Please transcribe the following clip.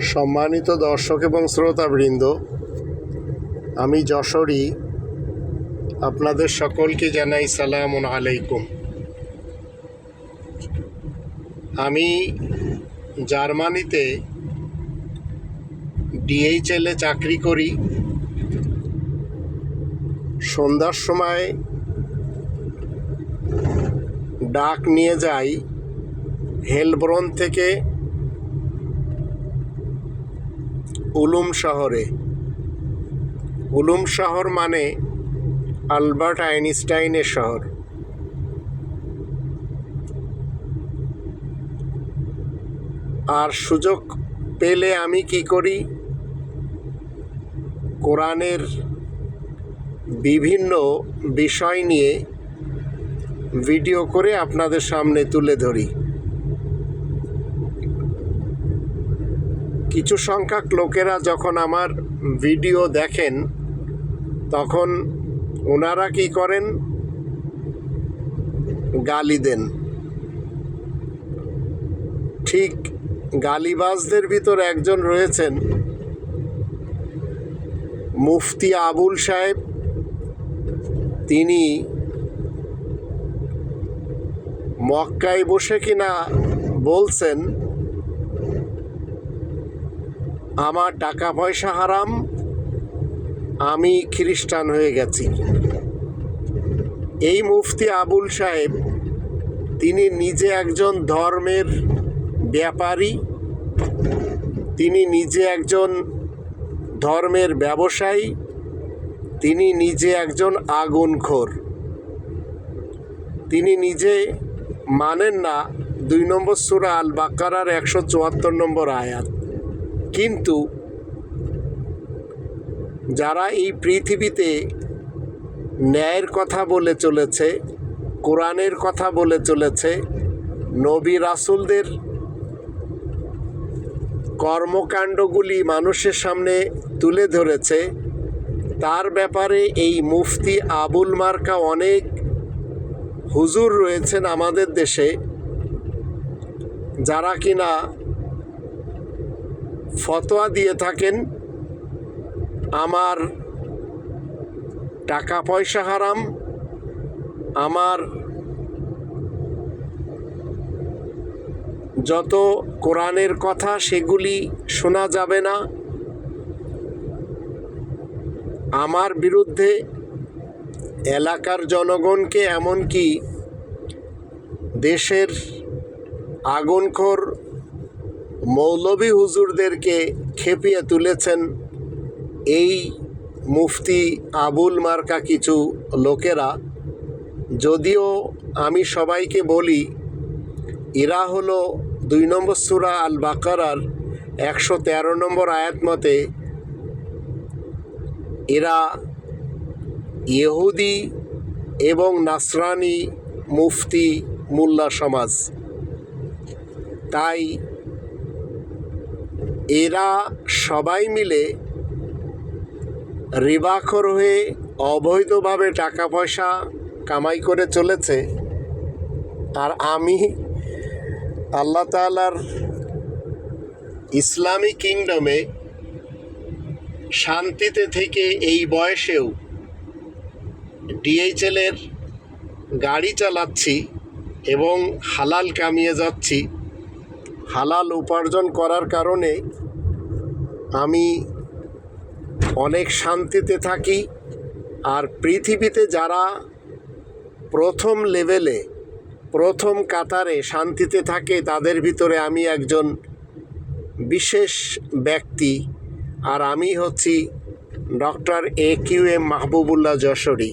সম্মানিত দর্শক এবং শ্রোতাবৃন্দ, আমি যশোরী। আপনাদের সকলকে জানাই সালাম আলাইকুম। আমি জার্মানিতে ডিএইচএলে চাকরি করি। সন্ধ্যার সময় ডাক নিয়ে যাই হেলব্রন থেকে উলুম শহরে। উলুম শহর মানে আলবার্ট আইনস্টাইনের শহর। আর সুযোগ পেলে আমি কি করি? কোরআনের বিভিন্ন বিষয় নিয়ে ভিডিও করে আপনাদের সামনে তুলে ধরি। কিছু সংখ্যক লোকেরা যখন আমার ভিডিও দেখেন, তখন ওনারা কি করেন? গালি দেন। ঠিক গালিবাজদের ভিতর একজন রয়েছেন, মুফতি আবুল সাহেব। তিনি মক্কায় বসে কিনা বলছেন আমার টাকা পয়সা হারাম, আমি খ্রিস্টান হয়ে গেছি। এই মুফতি আবুল সাহেব, তিনি নিজে একজন ধর্মের ব্যাপারী, তিনি নিজে একজন ধর্মের ব্যবসায়ী, তিনি নিজে একজন আগুনখোর। তিনি নিজে মানেন না, দুই নম্বর সুরা আল বাকারার একশো চুয়াত্তর নম্বর আয়াত। কিন্তু যারা এই পৃথিবীতে ন্যায়ের কথা বলে চলেছে, কোরআনের কথা বলে চলেছে, নবী রাসুলদের কর্মকাণ্ডগুলি মানুষের সামনে তুলে ধরেছে, তার ব্যাপারে এই মুফতি আবুল মার্কা অনেক হুজুর রয়েছেন আমাদের দেশে, যারা কিনা ফতোয়া দিয়ে থাকেন, আমার টাকা পয়সা হারাম, আমার যত কোরআনের কথা সেগুলি শোনা যাবে না, আমার বিরুদ্ধে এলাকার জনগণকে এমনকি দেশের আগুনখোর মৌলভী হুজুরদেরকে খেপিয়ে তুলেছেন এই মুফতি আবুল মার্কা কিছু লোকেরা। যদিও আমি সবাইকে বলি, এরা হলো দুই নম্বর সুরা আল বাকারার একশো তেরো নম্বর আয়াত মতে, এরা ইহুদি এবং নাসরানি মুফতি মোল্লা সমাজ। তাই এরা সবাই মিলে রিবাখর হয়ে অবৈধভাবে টাকা পয়সা কামাই করে চলেছে। আর আমি আল্লাহ তালার ইসলামী কিংডমে শান্তিতে থেকে এই বয়সেও ডিএইচএলের গাড়ি চালাচ্ছি এবং হালাল কামিয়ে যাচ্ছি। হালাল উপার্জন করার কারণে আমি অনেক শান্তিতে থাকি আর পৃথিবীতে যারা প্রথম লেভেলে, প্রথম কাতারে শান্তিতে থাকে, তাদের ভিতরে আমি একজন বিশেষ ব্যক্তি আর আমি হচ্ছি doctor A Q M Mahbubullah Jashori.